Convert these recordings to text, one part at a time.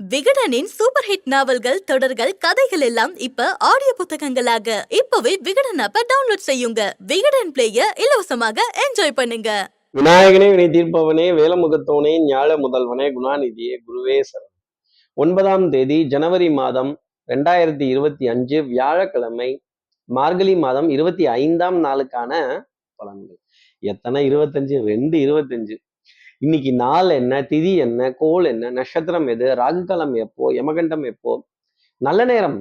விகடனின் super hit நாவல்கள் தொடர்கள் கதைகள் எல்லாம் இப்ப ஆடியோ புத்தகங்களாக. இப்பவே விகடன் ஆப்ப டவுன்லோட் செய்யுங்க. விகடன் பிளேய இலவசமாக என்ஜாய் பண்ணுங்க. விநாயகனே வினை தீர்ப்பவனே வேலமுகத்தோனே ஞாழ முதல்வனே குணாநிதியே குருவே சரண். ஒன்பதாம் தேதி ஜனவரி மாதம் ரெண்டாயிரத்தி இருபத்தி அஞ்சு வியாழக்கிழமை மார்கழி மாதம் இருபத்தி ஐந்தாம் நாளுக்கான பலன்கள். எத்தனை? இருபத்தஞ்சு ரெண்டு இருபத்தஞ்சு. இன்னைக்கு நாள் என்ன திதி என்ன கோல் என்ன நட்சத்திரம் எது ராகுகாலம் எப்போ யமகண்டம் எப்போ நல்ல நேரம்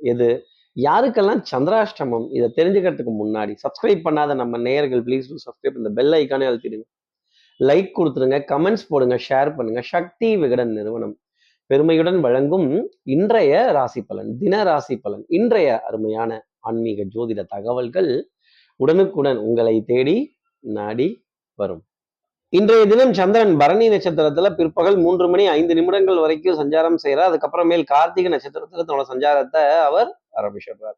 எது யாருக்கெல்லாம் சந்திராஷ்டமம் இதை தெரிஞ்சுக்கிறதுக்கு முன்னாடி சப்ஸ்கிரைப் பண்ணாத நம்ம நேயர்கள் ப்ளீஸ் சப்ஸ்கிரைப் இந்த பெல் ஐக்கானே அழுத்திடுங்க. லைக் கொடுத்துருங்க கமெண்ட்ஸ் போடுங்க ஷேர் பண்ணுங்க. சக்தி விகடன் நிறுவனம் பெருமையுடன் வழங்கும் இன்றைய ராசி பலன் தின ராசி பலன் இன்றைய அருமையான ஆன்மீக ஜோதிட தகவல்கள் உடனுக்குடன் உங்களை தேடி நாடி வரும். இன்றைய தினம் சந்திரன் பரணி நட்சத்திரத்துல பிற்பகல் மூன்று மணி ஐந்து நிமிடங்கள் வரைக்கும் சஞ்சாரம் செய்யறார் அதுக்கப்புறமேல் கார்த்திகை நட்சத்திரத்துல தன்னோட சஞ்சாரத்தை அவர் ஆரம்பிச்சிடுறார்.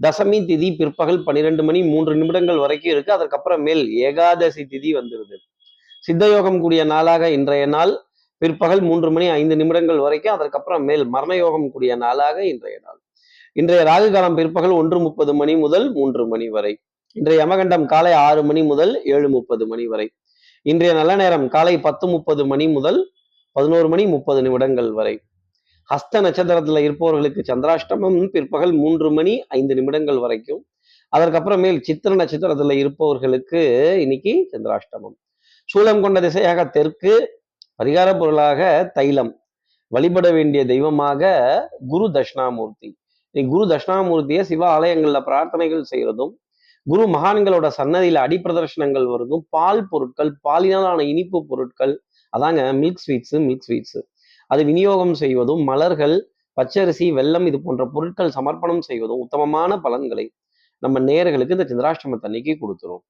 தசமி திதி பிற்பகல் பன்னிரெண்டு மணி மூன்று நிமிடங்கள் வரைக்கும் இருக்கு. அதற்கப்புறமேல் ஏகாதசி திதி வந்துருது. சித்தயோகம் கூடிய நாளாக இன்றைய நாள் பிற்பகல் மூன்று மணி ஐந்து நிமிடங்கள் வரைக்கும் அதற்கப்புறம் மேல் மரண யோகம் கூடிய நாளாக இன்றைய நாள். இன்றைய ராகு காலம் பிற்பகல் ஒன்று முப்பது மணி முதல் மூன்று மணி வரை. இன்றைய யமகண்டம் காலை ஆறு மணி முதல் ஏழு முப்பது மணி வரை. இன்றைய நல்ல நேரம் காலை பத்து முப்பது மணி முதல் பதினோரு மணி முப்பது நிமிடங்கள் வரை. ஹஸ்த நட்சத்திரத்துல இருப்பவர்களுக்கு சந்திராஷ்டமம் பிற்பகல் மூன்று மணி ஐந்து நிமிடங்கள் வரைக்கும். அதற்கப்புறமேல் சித்திர நட்சத்திரத்துல இருப்பவர்களுக்கு இன்னைக்கு சந்திராஷ்டமம். சூலம் கொண்ட திசையாக தெற்கு பரிகார பொருளாக தைலம். வழிபட வேண்டிய தெய்வமாக குரு தட்சிணாமூர்த்தி. குரு தட்சிணாமூர்த்தியை சிவ ஆலயங்களில் பிரார்த்தனைகள் செய்கிறதும் குரு மகான்களோட சன்னதியில அடிப்பிரதர்ஷனங்கள் வருதும். பால் பொருட்கள் பாலினாலான இனிப்பு பொருட்கள் அதாங்க மில்க் ஸ்வீட்ஸு மில்க் ஸ்வீட்ஸு அது விநியோகம் செய்வதும் மலர்கள் பச்சரிசி வெள்ளம் இது போன்ற பொருட்கள் சமர்ப்பணம் செய்வதும் உத்தமமான பலன்களை நம்ம நேர்களுக்கு இந்த சந்திராஷ்டமத்தன்னைக்கு கொடுத்துரும்.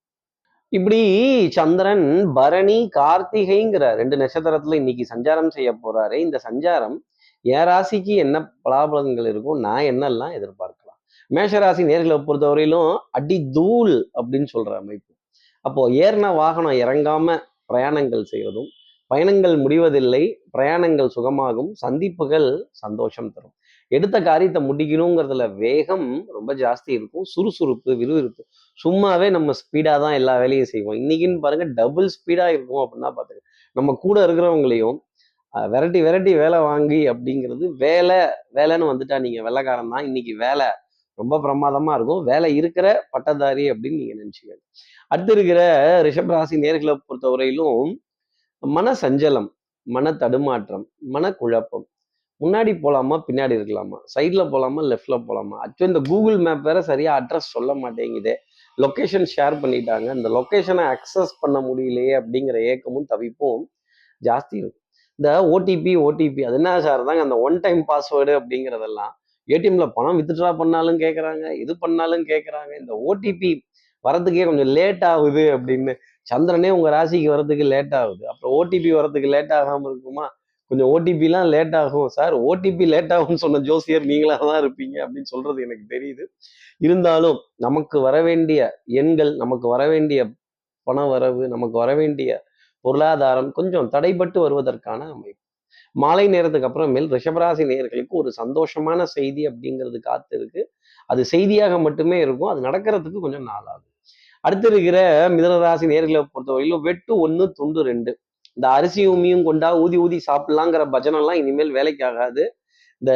இப்படி சந்திரன் பரணி கார்த்திகைங்கிற ரெண்டு நட்சத்திரத்துல இன்னைக்கு சஞ்சாரம் செய்ய போறாரு. இந்த சஞ்சாரம் என் ராசிக்கு என்ன பலாபலன்கள் இருக்கும் நான் என்னெல்லாம் எதிர்பார்க்கலாம் மேஷராசி நேர்களை பொறுத்தவரையிலும் அடி தூள் அப்படின்னு சொல்ற அமைப்பு. அப்போ ஏறின வாகனம் இறங்காம பிரயாணங்கள் செய்வதும் பயணங்கள் முடிவதில்லை பிரயாணங்கள் சுகமாகும் சந்திப்புகள் சந்தோஷம் தரும். எடுத்த காரியத்தை முடிக்கணுங்கிறதுல வேகம் ரொம்ப ஜாஸ்தி இருக்கும். சுறுசுறுப்பு விறுவிறுப்பு. சும்மாவே நம்ம ஸ்பீடாக தான் எல்லா வேலையும் செய்வோம். இன்னைக்குன்னு பாருங்க டபுள் ஸ்பீடாக இருக்கும் அப்படின்னா பார்த்துக்கோங்க நம்ம கூட இருக்கிறவங்களையும் வெரைட்டி வெரைட்டி வேலை வாங்கி அப்படிங்கிறது வேலை வேலைன்னு வந்துட்டா நீங்கள் வெள்ளைக்காரன் தான். இன்னைக்கு வேலை ரொம்ப பிரமாதமா இருக்கும். வேலை இருக்கிற பட்டதாரி அப்படின்னு நீங்க நினைச்சுக்க அடுத்து இருக்கிற ரிஷபராசி நேர்களை பொறுத்தவரையிலும் மன சஞ்சலம் மன தடுமாற்றம் மனக்குழப்பம் முன்னாடி போகலாமா பின்னாடி இருக்கலாமா? சைடில் போகலாமா லெஃப்டில் போகலாமா அச்சோ இந்த கூகுள் மேப் வேற சரியாக அட்ரஸ் சொல்ல மாட்டேங்குதே. லொக்கேஷன் ஷேர் பண்ணிட்டாங்க. இந்த லொக்கேஷனை அக்சஸ் பண்ண முடியலையே அப்படிங்கிற ஏக்கமும் தவிப்பும் ஜாஸ்தி இருக்கும். இந்த ஓடிபி ஓடிபி அது என்ன சார் தாங்க? அந்த ஒன் டைம் பாஸ்வேர்டு அப்படிங்கிறதெல்லாம் ஏடிஎம்ல பணம் வித்ட்ரா பண்ணாலும் கேட்குறாங்க இது பண்ணாலும் கேட்குறாங்க இந்த ஓடிபி வரதுக்கே கொஞ்சம் லேட் ஆகுது அப்படின்னு. சந்திரனே உங்கள் ராசிக்கு வரதுக்கு லேட் ஆகுது. அப்புறம் ஓடிபி வரதுக்கு லேட் ஆகாமல் இருக்குமா? கொஞ்சம் ஓடிபிலாம் லேட் ஆகும். சார் ஓடிபி லேட் ஆகும்னு சொன்ன ஜோசியர் நீங்களாக தான் இருப்பீங்க அப்படின்னு சொல்றது எனக்கு தெரியுது. இருந்தாலும் நமக்கு வர வேண்டிய எண்கள் நமக்கு வர வேண்டிய பண வரவு நமக்கு வர வேண்டிய பொருளாதாரம் கொஞ்சம் தடைபட்டு வருவதற்கான அமைப்பு. மாலை நேரத்துக்கு அப்புறமேல் ரிஷபராசி நேர்களுக்கு ஒரு சந்தோஷமான செய்தி அப்படிங்கிறது காத்து இருக்கு அது செய்தியாக மட்டுமே இருக்கும். அது நடக்கிறதுக்கு கொஞ்சம் நாளாகும். அடுத்து இருக்கிற மிதனராசி நேர்களை பொறுத்தவரையிலும் வெட்டு ஒன்று துண்டு ரெண்டு. இந்த அரிசி உமியும் கொண்டா ஊதி ஊதி சாப்பிடலாங்கிற பஜனெல்லாம் இனிமேல் வேலைக்கு ஆகாது இந்த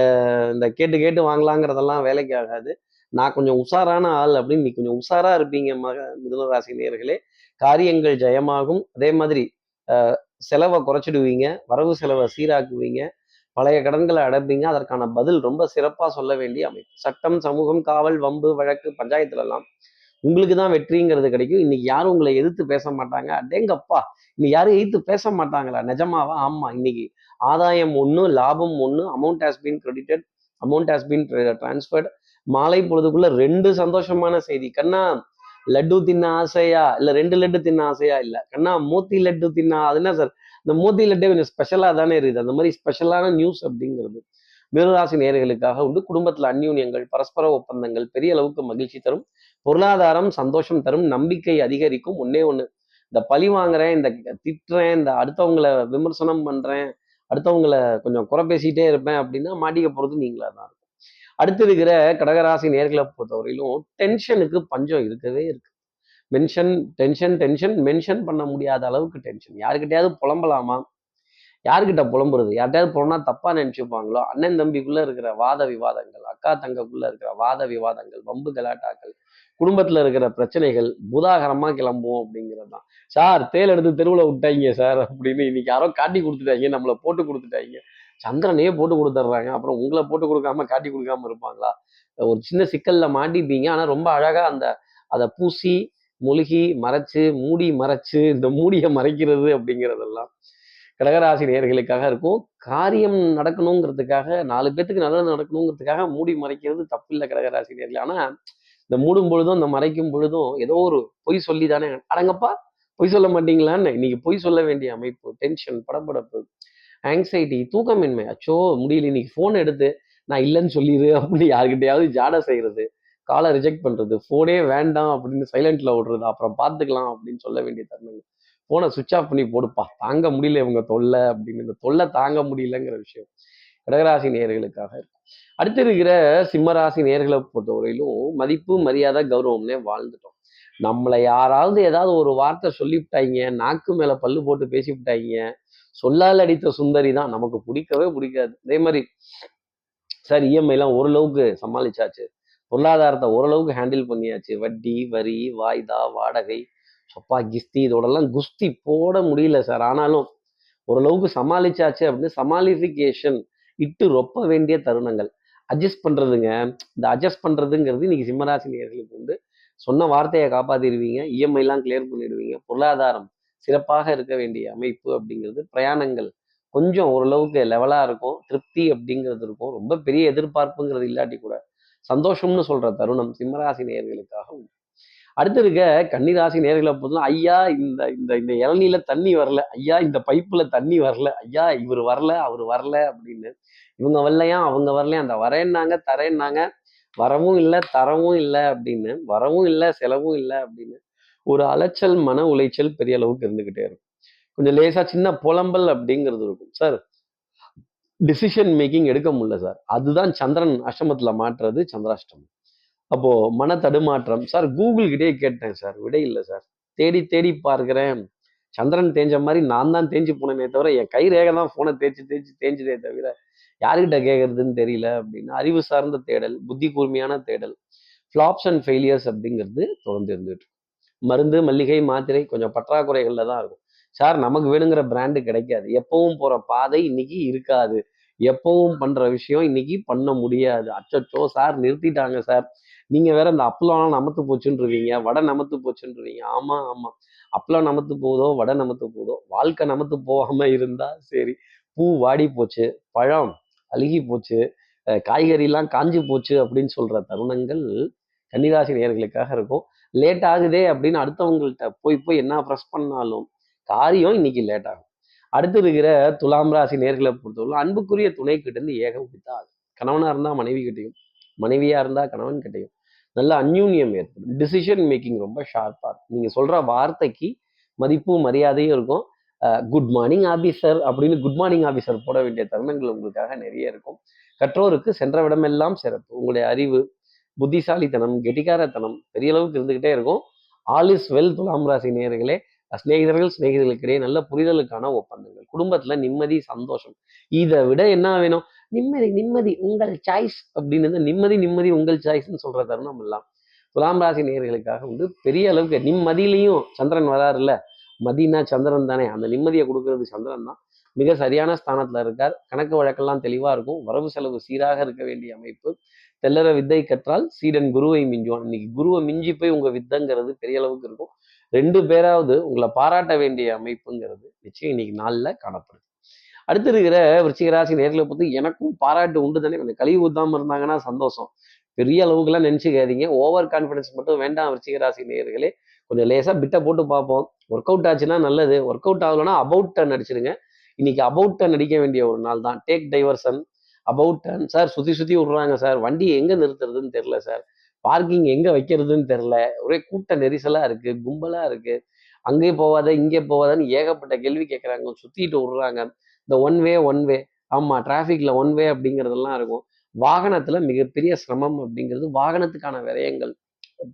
இந்த கேட்டு கேட்டு வாங்கலாங்கிறதெல்லாம் வேலைக்கு ஆகாது நான் கொஞ்சம் உஷாரான ஆள் அப்படின்னு நீ கொஞ்சம் உஷாரா இருப்பீங்க மக மிதனராசி நேர்களே காரியங்கள் ஜெயமாகும். அதே மாதிரி செலவை குறைச்சிடுவீங்க வரவு செலவை சீராக்குவீங்க பழைய கடன்களை அடைப்பீங்க. அதற்கான பதில் ரொம்ப சிறப்பாக சொல்ல வேண்டிய அமைப்பு. சட்டம் சமூகம் காவல் வம்பு வழக்கு பஞ்சாயத்துலலாம் உங்களுக்கு தான் வெற்றிங்கிறது கிடைக்கும். இன்னைக்கு யாரும் உங்களை எதிர்த்து பேச மாட்டாங்க. அடேங்கப்பா இன்னைக்கு யாரும் எதிர்த்து பேச மாட்டாங்களா? நிஜமாவா? ஆமா இன்னைக்கு ஆதாயம் ஒன்று லாபம் ஒன்று amount has been credited amount has been transferred மாலை பொழுதுக்குள்ள ரெண்டு சந்தோஷமான செய்தி. கண்ணா லட்டு தின்ன ஆசையா? இல்லை ரெண்டு லட்டு தின்ன ஆசையா? இல்லை. கண்ணா மோத்தி லட்டு தின்னா அது என்ன சார்? இந்த மோத்தி லட்டே கொஞ்சம் ஸ்பெஷலாக தானே இருக்குது. அந்த மாதிரி ஸ்பெஷலான நியூஸ் அப்படிங்கிறது மிருகராசி நேர்களுக்காக உண்டு. குடும்பத்தில் அந்யூன்யங்கள் பரஸ்பர ஒப்பந்தங்கள் பெரிய அளவுக்கு மகிழ்ச்சி தரும். பொருளாதாரம் சந்தோஷம் தரும். நம்பிக்கை அதிகரிக்கும். ஒன்னே ஒன்று இந்த பழி வாங்குறேன் இந்த திட்டுறேன் இந்த அடுத்தவங்களை விமர்சனம் பண்ணுறேன் அடுத்தவங்கள கொஞ்சம் குறை பேசிட்டே இருப்பேன் அப்படின்னா மாட்டிக்க போகிறது நீங்களா தான் அடுத்து இருக்கிற கடகராசி நேர்களை பொறுத்தவரையிலும் டென்ஷனுக்கு பஞ்சம் இருக்கவே இருக்கு. மென்ஷன் டென்ஷன் டென்ஷன் மென்ஷன் பண்ண முடியாத அளவுக்கு டென்ஷன் யாருக்கிட்டையாவது புலம்பலாமா? யாருக்கிட்ட புலம்புறது? யார்கிட்டயாவது போனா தப்பா நினைச்சுப்பாங்களோ? அண்ணன் தம்பிக்குள்ள இருக்கிற வாத விவாதங்கள் அக்கா தங்கக்குள்ள இருக்கிற வாத விவாதங்கள் வம்பு கலாட்டாக்கள் குடும்பத்துல இருக்கிற பிரச்சனைகள் புதாகரமா கிளம்புவோம் அப்படிங்கிறது தான் சார் தேல் எடுத்து தெருவில் விட்டாங்க சார் அப்படின்னு இன்னைக்கு யாரோ காட்டி கொடுத்துட்டாங்க நம்மளை போட்டு கொடுத்துட்டாங்க. சந்திரனையே போட்டு கொடுத்துட்றாங்க. அப்புறம் உங்களை போட்டு கொடுக்காம காட்டி கொடுக்காம இருப்பாங்களா? ஒரு சின்ன சிக்கல்ல மாட்டிப்பீங்க. ஆனா ரொம்ப அழகா அந்த அதை பூசி முழுகி மறைச்சு மூடி மறைச்சு இந்த மூடியை மறைக்கிறது அப்படிங்கிறதெல்லாம் கடகராசி நேர்களுக்காக இருக்கும். காரியம் நடக்கணுங்கிறதுக்காக நாலு பேத்துக்கு நல்லது நடக்கணுங்கிறதுக்காக மூடி மறைக்கிறது தப்பில்லை கடகராசி நேர்கள். ஆனா இந்த மூடும் பொழுதும் இந்த மறைக்கும் பொழுதும் ஏதோ ஒரு பொய் சொல்லி தானே அடங்கப்பா பொய் சொல்ல மாட்டீங்களான்னு. இன்னைக்கு பொய் சொல்ல வேண்டிய அமைப்பு டென்ஷன் படபடப்பு ஆங்ஸைட்டி தூக்கமின்மை. அச்சோ முடியல. இன்னைக்கு ஃபோன் எடுத்து நான் இல்லைன்னு சொல்லிடு அப்படின்னு யாருக்கிட்டையாவது ஜாட செய்கிறது காலை ரிஜெக்ட் பண்ணுறது ஃபோனே வேண்டாம் அப்படின்னு சைலண்ட்டில் விடுறது அப்புறம் பார்த்துக்கலாம் அப்படின்னு சொல்ல வேண்டிய தருணங்கள். ஃபோனை சுவிச் ஆஃப் பண்ணி போடுப்பா. தாங்க முடியல இவங்க தொல்லை அப்படின்னு. இந்த தொல்லை தாங்க முடியலங்கிற விஷயம் கடகராசி நேர்களுக்காக இருக்கும். அடுத்து இருக்கிற சிம்மராசி நேர்களை பொறுத்தவரையிலும் மதிப்பு மரியாதை கௌரவம்னே வாழ்ந்துட்டோம். நம்மளை யாராவது ஏதாவது ஒரு வார்த்தை சொல்லிவிட்டாங்க நாக்கு மேலே பல்லு போட்டு பேசிவிட்டாங்க சொல்லால் அடித்த சுந்தரி தான். நமக்கு பிடிக்கவே பிடிக்காது. அதே மாதிரி சார் இஎம்ஐ எல்லாம் ஓரளவுக்கு சமாளிச்சாச்சு. பொருளாதாரத்தை ஓரளவுக்கு ஹேண்டில் பண்ணியாச்சு. வட்டி வரி வாய்தா வாடகை சொப்பா கிஸ்தி இதோடலாம் குஸ்தி போட முடியல சார். ஆனாலும் ஓரளவுக்கு சமாளிச்சாச்சு அப்படின்னு சமாளிஃபிகேஷன் இட்டு ரொப்ப வேண்டிய தருணங்கள். அட்ஜஸ்ட் பண்றதுங்க. இந்த அட்ஜஸ்ட் பண்ணுறதுங்கிறது இன்னைக்கு சிம்மராசி நேர்களுக்கு உண்டு. சொன்ன வார்த்தையை காப்பாத்திடுவீங்க. இஎம்ஐ எல்லாம் கிளியர் பண்ணிடுவீங்க. பொருளாதாரம் சிறப்பாக இருக்க வேண்டிய அமைப்பு அப்படிங்கிறது பிரயாணங்கள். கொஞ்சம் ஓரளவுக்கு லெவலா இருக்கும். திருப்தி அப்படிங்கிறது இருக்கும். ரொம்ப பெரிய எதிர்பார்ப்புங்கிறது இல்லாட்டி கூட சந்தோஷம்னு சொல்ற தருணம் சிம்மராசி நேர்களுக்காக உண்டு. அடுத்து இருக்க கன்னிராசி நேர்களை பொறுத்தவரை ஐயா இந்த இந்த இந்த இளநில தண்ணி வரல. ஐயா இந்த பைப்புல தண்ணி வரல. ஐயா இவர் வரல அவர் வரல அப்படின்னு. இவங்க வரலையா? அவங்க வரலையா? அந்த வரேன்னாங்க தரேன்னாங்க. வரவும் இல்லை தரவும் இல்லை அப்படின்னு. வரவும் இல்லை செலவும் இல்லை அப்படின்னு. ஒரு அலைச்சல் மன உளைச்சல் பெரிய அளவுக்கு இருந்துக்கிட்டே இருக்கும். கொஞ்சம் லேசாக சின்ன புலம்பல் அப்படிங்கிறது இருக்கும். சார் டிசிஷன் மேக்கிங் எடுக்க முடியல சார். அதுதான் சந்திரன் அஷ்டமத்தில் மாற்றுறது சந்திராஷ்டமம். அப்போது மன தடுமாற்றம். சார் கூகுள்கிட்டே கேட்டேன் சார். விடை இல்லை சார். தேடி தேடி பார்க்கிறேன். சந்திரன் தேஞ்ச மாதிரி நான் தான் தேஞ்சு போனேனே தவிர என் கை ரேகை தான் ஃபோனை தேய்ச்சி தேய்ச்சி தேஞ்சுதே தவிர யாருக்கிட்ட கேட்கறதுன்னு தெரியல அப்படின்னு அறிவு சார்ந்த தேடல் புத்தி கூர்மையான தேடல் ஃப்ளாப்ஸ் அண்ட் ஃபெயிலியர்ஸ் அப்படிங்கிறது தொடர்ந்து இருந்துட்டு மருந்து மல்லிகை மாத்திரை கொஞ்சம் பற்றாக்குறைகளில் தான் இருக்கும். சார் நமக்கு வேணுங்கிற பிராண்டு கிடைக்காது. எப்பவும் போற பாதை இன்னைக்கு இருக்காது. எப்பவும் பண்ற விஷயம் இன்னைக்கு பண்ண முடியாது. அச்சச்சோ சார் நிறுத்திட்டாங்க சார். நீங்க வேற இந்த அப்பளம்லாம் நமத்து போச்சுன்றீங்க வடை நமத்து போச்சுன்றீங்க ஆமா ஆமா. அப்பளம் நமத்து போதோ வடை நமத்து போதோ வாழ்க்கை நமத்து போகாம இருந்தா சரி. பூ வாடி போச்சு பழம் அழுகி போச்சு காய்கறிலாம் காஞ்சி போச்சு அப்படின்னு சொல்ற தருணங்கள் கன்னிராசி நேர்களுக்காக இருக்கும். லேட் ஆகுதே அப்படின்னு அடுத்தவங்கள்ட்ட போய் போய் என்ன ப்ரெஸ் பண்ணாலும் காரியம் இன்னைக்கு லேட் ஆகும். அடுத்து இருக்கிற துலாம் ராசி நேர்களை பொறுத்தவரை அன்புக்குரிய துணை கிட்ட இருந்து ஏக உபித்தா கணவனாக இருந்தால் மனைவி கிட்டையும் மனைவியாக இருந்தால் கணவன் கிட்டையும் நல்ல அந்யூன்யம் ஏற்படும். டிசிஷன் மேக்கிங் ரொம்ப ஷார்ப்பாக இருக்கும். நீங்கள் சொல்கிற வார்த்தைக்கு மதிப்பு மரியாதையும் இருக்கும். குட் மார்னிங் ஆபீசர் அப்படின்னு குட் மார்னிங் ஆஃபீஸர் போட வேண்டிய தருணங்கள் உங்களுக்காக நிறைய இருக்கும். கற்றோருக்கு சென்ற விடமெல்லாம் சிறப்பு. உங்களுடைய அறிவு புத்திசாலித்தனம் கெட்டிக்காரத்தனம் பெரிய அளவுக்கு இருந்துகிட்டே இருக்கும். ஆல் இஸ் வெல் துலாம் ராசி நேர்களே சிநேகிதர்கள் சிநேகிதர்களுக்கிடையே நல்ல புரிதலுக்கான ஒப்பந்தங்கள். குடும்பத்துல நிம்மதி சந்தோஷம். இதை விட என்ன வேணும்? நிம்மதி நிம்மதி உங்கள் சாய்ஸ் அப்படின்னு நிம்மதி நிம்மதி உங்கள் சாய்ஸ்ன்னு சொல்ற தருணம் எல்லாம். துலாம் ராசி நேயர்களுக்காக வந்து பெரிய அளவுக்கு நிம்மதியிலையும் சந்திரன் வராருல்ல? மதினா சந்திரன் தானே. அந்த நிம்மதியை கொடுக்கறது சந்திரன் தான். மிக சரியான ஸ்தானத்துல இருக்கார். கணக்கு வழக்கெல்லாம் தெளிவா இருக்கும். வரவு செலவு சீராக இருக்க வேண்டிய அமைப்பு. தெல்லற வித்தை கற்றால் சீடன் குருவை மிஞ்சுவான். இன்னைக்கு குருவை மிஞ்சி போய் உங்க வித்தைங்கிறது பெரிய அளவுக்கு இருக்கும். ரெண்டு பேராவது உங்களை பாராட்ட வேண்டிய அமைப்புங்கிறது நிச்சயம் இன்னைக்கு நாளில் காணப்படுது. அடுத்து இருக்கிற விருச்சிகராசி நேரில் பார்த்து எனக்கும் பாராட்டு உண்டு தானே. கொஞ்சம் கழிவு ஊத்தாமல் இருந்தாங்கன்னா சந்தோஷம். பெரிய அளவுக்குலாம் நினச்சிக்காதீங்க. ஓவர் கான்ஃபிடன்ஸ் மட்டும் வேண்டாம் விருச்சிகராசி நேர்களே கொஞ்சம் லேசாக பிட்டை போட்டு பார்ப்போம். ஒர்க் அவுட் ஆச்சுன்னா நல்லது. ஒர்க் அவுட் ஆகலைன்னா அபவுட் டர்ன் அடிச்சிருங்க. இன்னைக்கு அபவுட் டர்ன் அடிக்க வேண்டிய ஒரு நாள் தான். Take diversion about turn sir சுற்றி சுற்றி விட்றாங்க சார் வண்டி எங்கே நிறுத்துறதுன்னு தெரில சார் பார்க்கிங் எங்கே வைக்கிறதுன்னு தெரில ஒரே கூட்ட நெரிசலாக இருக்கு கும்பலாக இருக்கு. அங்கே போவாத இங்கே போவாதன்னு ஏகப்பட்ட கேள்வி கேட்குறாங்க சுற்றிட்டு விட்றாங்க. இந்த ஒன் வே ஒன் வே ஆமாம் டிராஃபிக்கில் ஒன் வே அப்படிங்கிறதெல்லாம் இருக்கும். வாகனத்தில் மிகப்பெரிய சிரமம் அப்படிங்கிறது வாகனத்துக்கான விரயங்கள்.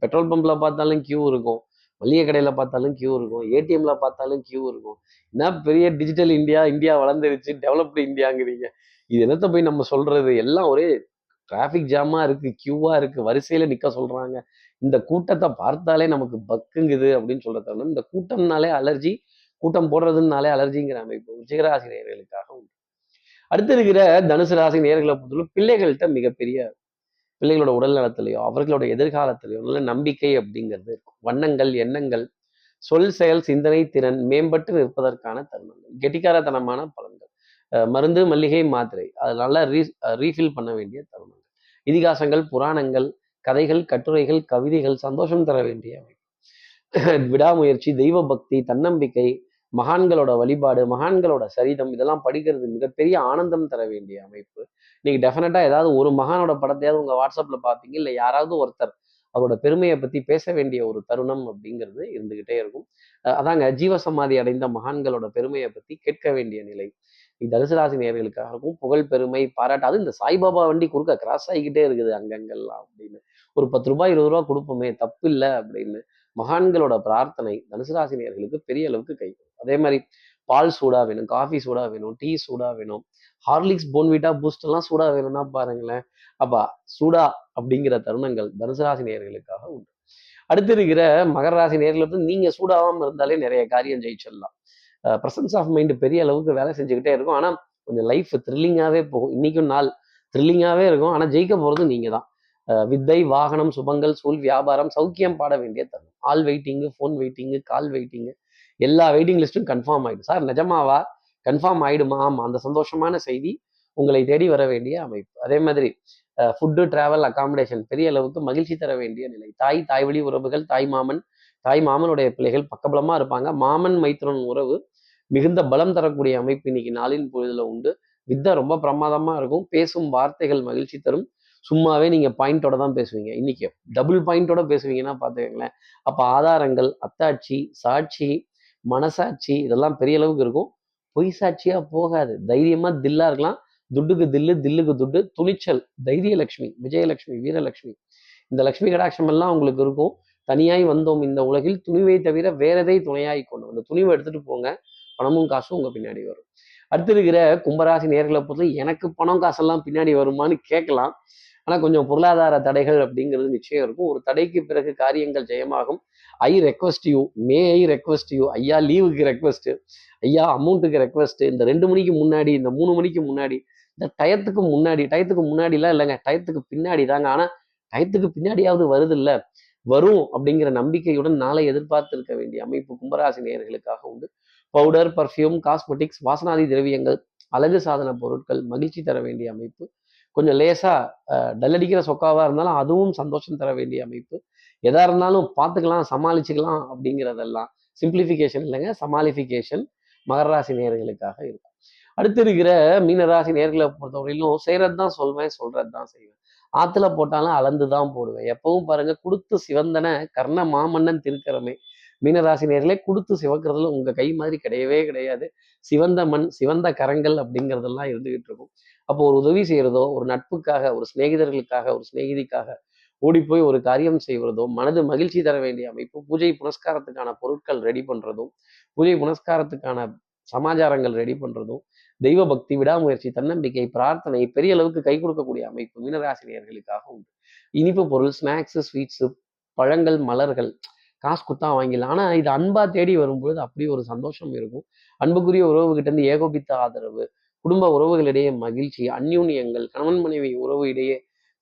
பெட்ரோல் பம்பில் பார்த்தாலும் கியூ இருக்கும். மளிகை கடையில் பார்த்தாலும் கியூ இருக்கும். ஏடிஎம்ல பார்த்தாலும் கியூ இருக்கும். என்ன பெரிய டிஜிட்டல் இந்தியா இந்தியா வளர்ந்துருச்சு டெவலப்டு இந்தியாங்கிறீங்க இது என்னத்த போய் நம்ம சொல்றது? எல்லாம் ஒரே டிராஃபிக் ஜாமா இருக்கு கியூவா இருக்கு வரிசையில நிக்க சொல்றாங்க. இந்த கூட்டத்தை பார்த்தாலே நமக்கு பக்குங்குது அப்படின்னு சொல்ற இந்த கூட்டம்னாலே அலர்ஜி கூட்டம் போடுறதுனாலே அலர்ஜிங்கிற அமைப்பு விஜயராசி நேர்களுக்காக உண்டு. அடுத்து இருக்கிற தனுசு ராசி நேர்களை பொறுத்தவரை பிள்ளைகள்கிட்ட மிகப்பெரிய பிள்ளைகளோட உடல் நலத்திலையோ அவர்களோட எதிர்காலத்திலையோ நல்ல நம்பிக்கை அப்படிங்கிறது இருக்கும். வண்ணங்கள் எண்ணங்கள் சொல் செயல் சிந்தனை திறன் மேம்பட்டு நிற்பதற்கான தருணங்கள். கெட்டிக்காரத்தனமான பலன்கள். மருந்து மல்லிகை மாத்திரை. அது நல்லா ரீ ரீஃபில் பண்ண வேண்டிய தருணங்கள். இதிகாசங்கள் புராணங்கள் கதைகள் கட்டுரைகள் கவிதைகள் சந்தோஷம் தர வேண்டிய அமைப்பு. விடாமுயற்சி தெய்வ பக்தி தன்னம்பிக்கை மகான்களோட வழிபாடு மகான்களோட சரிதம் இதெல்லாம் படிக்கிறது மிகப்பெரிய ஆனந்தம் தர வேண்டிய அமைப்பு. நீங்க டெஃபினட்டா ஏதாவது ஒரு மகானோட படத்தையாவது உங்க வாட்ஸ்அப்ல பாப்பீங்க. இல்லை யாராவது ஒருத்தர் அவரோட பெருமையை பத்தி பேச வேண்டிய ஒரு தருணம் அப்படிங்கிறது இருந்துகிட்டே இருக்கும். அஹ் அதாங்க ஜீவசமாதி அடைந்த மகான்களோட பெருமையை பத்தி கேட்க வேண்டிய நிலை. தனுசு ராசி நேர்களுக்காகவும் இருக்கும் புகழ் பெருமை பாராட்டு இந்த சாய்பாபா வண்டி குறுக்க கிராஸ் ஆகிக்கிட்டே இருக்குது அங்கங்கெல்லாம் அப்படின்னு. ஒரு பத்து ரூபாய் இருபது ரூபா கொடுப்போமே தப்பு இல்லை அப்படின்னு மகான்களோட பிரார்த்தனை தனுசு ராசி நேர்களுக்கு பெரிய அளவுக்கு கை அதே மாதிரி பால் சூடா வேணும் காஃபி சூடா வேணும் டீ சூடா வேணும் ஹார்லிக்ஸ் போன்விட்டா பூஸ்ட் எல்லாம் சூடா வேணும்னா பாருங்களேன். அப்பா சூடா அப்படிங்கிற தருணங்கள் தனுசு ராசி நேர்களுக்காக உண்டு. அடுத்து இருக்கிற மகர ராசி நேர்களை வந்து நீங்க சூடாகாம இருந்தாலே நிறைய காரியம் ஜெயிச்சிடலாம். ப்ரெசன்ஸ் ஆஃப் மைண்டு பெரிய அளவுக்கு வேலை செஞ்சுக்கிட்டே இருக்கும். ஆனால் கொஞ்சம் லைஃப் த்ரில்லிங்காகவே போகும். இன்னைக்கும் நாள் த்ரில்லிங்காகவே இருக்கும். ஆனால் ஜெயிக்க போகிறது நீங்கள் தான். வித்தை வாகனம் சுபங்கள் சூழ் வியாபாரம் சௌக்கியம் பாட வேண்டிய தருணம். All waiting phone waiting call waiting எல்லா வெயிட்டிங் லிஸ்ட்டும் கன்ஃபார்ம் ஆகிடும் சார் நிஜமாவா? கன்ஃபார்ம் ஆகிடுமா ஆமாம் அந்த சந்தோஷமான செய்தி உங்களை தேடி வர வேண்டிய அமைப்பு. அதே மாதிரி ஃபுட்டு டிராவல் அகாமடேஷன் பெரிய அளவுக்கு மகிழ்ச்சி தர வேண்டிய நிலை. தாய் தாய் வழி உறவுகள் தாய் மாமன் தாய் மாமனுடைய பிள்ளைகள் பக்கபலமாக இருப்பாங்க. மாமன் மைத்துனன் உறவு மிகுந்த பலம் தரக்கூடிய அமைப்பு இன்னைக்கு நாளின் பொழுதுல உண்டு. வித்தை ரொம்ப பிரமாதமா இருக்கும். பேசும் வார்த்தைகள் மகிழ்ச்சி தரும். சும்மாவே நீங்க பாயிண்டோட தான் பேசுவீங்க. இன்னைக்கு டபுள் பாயிண்டோட பேசுவீங்கன்னா பாத்துக்கங்களேன். அப்ப ஆதாரங்கள் அத்தாட்சி சாட்சி மனசாட்சி இதெல்லாம் பெரிய அளவுக்கு இருக்கும். பொய் சாட்சியா போகாது. தைரியமா தில்லா இருக்கலாம். துட்டுக்கு தில்லு தில்லுக்கு துட்டு துணிச்சல் தைரியலட்சுமி விஜயலட்சுமி வீரலட்சுமி. இந்த லட்சுமி கடாட்சம் எல்லாம் உங்களுக்கு இருக்கும். தனியாய் வந்தோம் இந்த உலகில். துணிவை தவிர வேற எதை துணையாய் கொண்டு அந்த துணிவை எடுத்துட்டு போங்க. பணமும் காசும் உங்க பின்னாடி வரும். அடுத்து இருக்கிற கும்பராசி நேர்களை பொறுத்து எனக்கு பணம் காசெல்லாம் பின்னாடி வருமான்னு கேட்கலாம். ஆனா கொஞ்சம் பொருளாதார தடைகள் அப்படிங்கிறது நிச்சயம் இருக்கும். ஒரு தடைக்கு பிறகு காரியங்கள் ஜெயமாகும். I request you may I request you ஐயா லீவுக்கு ரெக்வஸ்ட் ஐயா அமௌண்ட்டுக்கு ரெக்வஸ்ட் இந்த ரெண்டு மணிக்கு முன்னாடி இந்த மூணு மணிக்கு முன்னாடி இந்த டயத்துக்கு முன்னாடி டயத்துக்கு முன்னாடிலாம் இல்லைங்க. டயத்துக்கு பின்னாடி தாங்க. ஆனா டயத்துக்கு பின்னாடியாவது வருது இல்ல வரும் அப்படிங்கிற நம்பிக்கையுடன் நாளை எதிர்பார்த்து இருக்க வேண்டிய அமைப்பு கும்பராசி நேயர்களுக்காக உண்டு. பவுடர் பர்ஃப்யூம் காஸ்மெட்டிக்ஸ் வாசனாதி திரவியங்கள் அழகு சாதன பொருட்கள் மகிழ்ச்சி தர வேண்டிய அமைப்பு. கொஞ்சம் லேசா அஹ், டல்லடிக்கிற சொக்காவா இருந்தாலும் அதுவும் சந்தோஷம் தர வேண்டிய அமைப்பு. எதா இருந்தாலும் பார்த்துக்கலாம் சமாளிச்சுக்கலாம் அப்படிங்கிறதெல்லாம். சிம்பிளிஃபிகேஷன் இல்லைங்க சமாளிஃபிகேஷன் மகர ராசி இருக்கும். அடுத்து இருக்கிற மீனராசி நேர்களை பொறுத்தவரையிலும் செய்கிறது தான் சொல்வேன் சொல்கிறது தான் செய்வேன். ஆற்றுல போட்டாலும் அளந்து தான் போடுவேன். எப்பவும் பாருங்க கொடுத்து சிவந்தன கர்ண மாமன்னன் திருக்கரமே. மீனராசி நேர்களே கொடுத்து சிவக்கிறதுல உங்க கை மாதிரி கிடையவே கிடையாது. சிவந்த மண் சிவந்த கரங்கள் அப்படிங்கிறதெல்லாம் இருந்துகிட்டு இருக்கும். அப்போ ஒரு உதவி செய்யறதோ ஒரு நட்புக்காக ஒரு சிநேகிதர்களுக்காக ஒரு சிநேகிதிக்காக ஓடி போய் ஒரு காரியம் செய்வதோ மனது மகிழ்ச்சி தர வேண்டிய அமைப்பு பூஜை புனஸ்காரத்துக்கான பொருட்கள் ரெடி பண்றதும் பூஜை புனஸ்காரத்துக்கான சமாச்சாரங்கள் ரெடி பண்றதும் தெய்வ பக்தி விடாமுயற்சி தன்னம்பிக்கை பிரார்த்தனை பெரிய அளவுக்கு கை கொடுக்கக்கூடிய அமைப்பு மீனராசினியர்களுக்காக உண்டு. இனிப்பு பொருள் ஸ்நாக்ஸ் ஸ்வீட்ஸ் பழங்கள் மலர்கள் காசு கொடுத்தா வாங்கிடலாம். ஆனால் இது அன்பா தேடி வரும்பொழுது அப்படி ஒரு சந்தோஷம் இருக்கும். அன்புக்குரிய உறவுகிட்ட இருந்து ஏகோபித்த ஆதரவு குடும்ப உறவுகளிடையே மகிழ்ச்சி அந்யூன்யங்கள் கணவன் மனைவி உறவு இடையே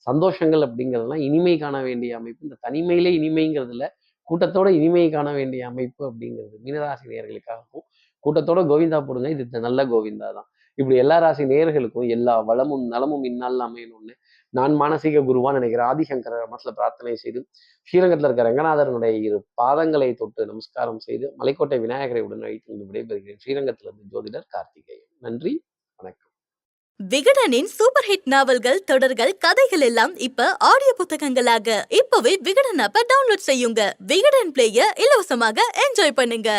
சந்தோஷங்கள் அப்படிங்கிறதெல்லாம் இனிமை காண வேண்டிய அமைப்பு. இந்த தனிமையிலே இனிமைங்கிறதுல கூட்டத்தோட இனிமை காண வேண்டிய அமைப்பு அப்படிங்கிறது மீனராசி நேர்களுக்காகவும் கூட்டத்தோட கோவிந்தா போடுங்க. இது நல்ல கோவிந்தா தான். இப்படி எல்லா ராசி நேர்களுக்கும் எல்லா வளமும் நலமும் இந்நாளில் அமையணும்னு நான் மானசீக குருவான்னு நினைக்கிறேன் ஆதிசங்கர மனசுல பிரார்த்தனை செய்து ஸ்ரீரங்கத்தில் இருக்கிற ரங்கநாதரனுடைய இரு பாதங்களை தொட்டு நமஸ்காரம் செய்து மலைக்கோட்டை விநாயகரை உடன் அழைத்து விடைபெறுகிறேன். ஸ்ரீரங்கத்திலிருந்து ஜோதிடர் கார்த்திகேயன். நன்றி வணக்கம். விகடனின் சூப்பர் ஹிட் நாவல்கள் தொடர்கள் கதைகள் எல்லாம் இப்ப ஆடியோ புத்தகங்களாக. இப்பவே விகடன் ஆப்ப டவுன்லோட் செய்யுங்க. விகடன் பிளேய இலவசமாக என்ஜாய் பண்ணுங்க.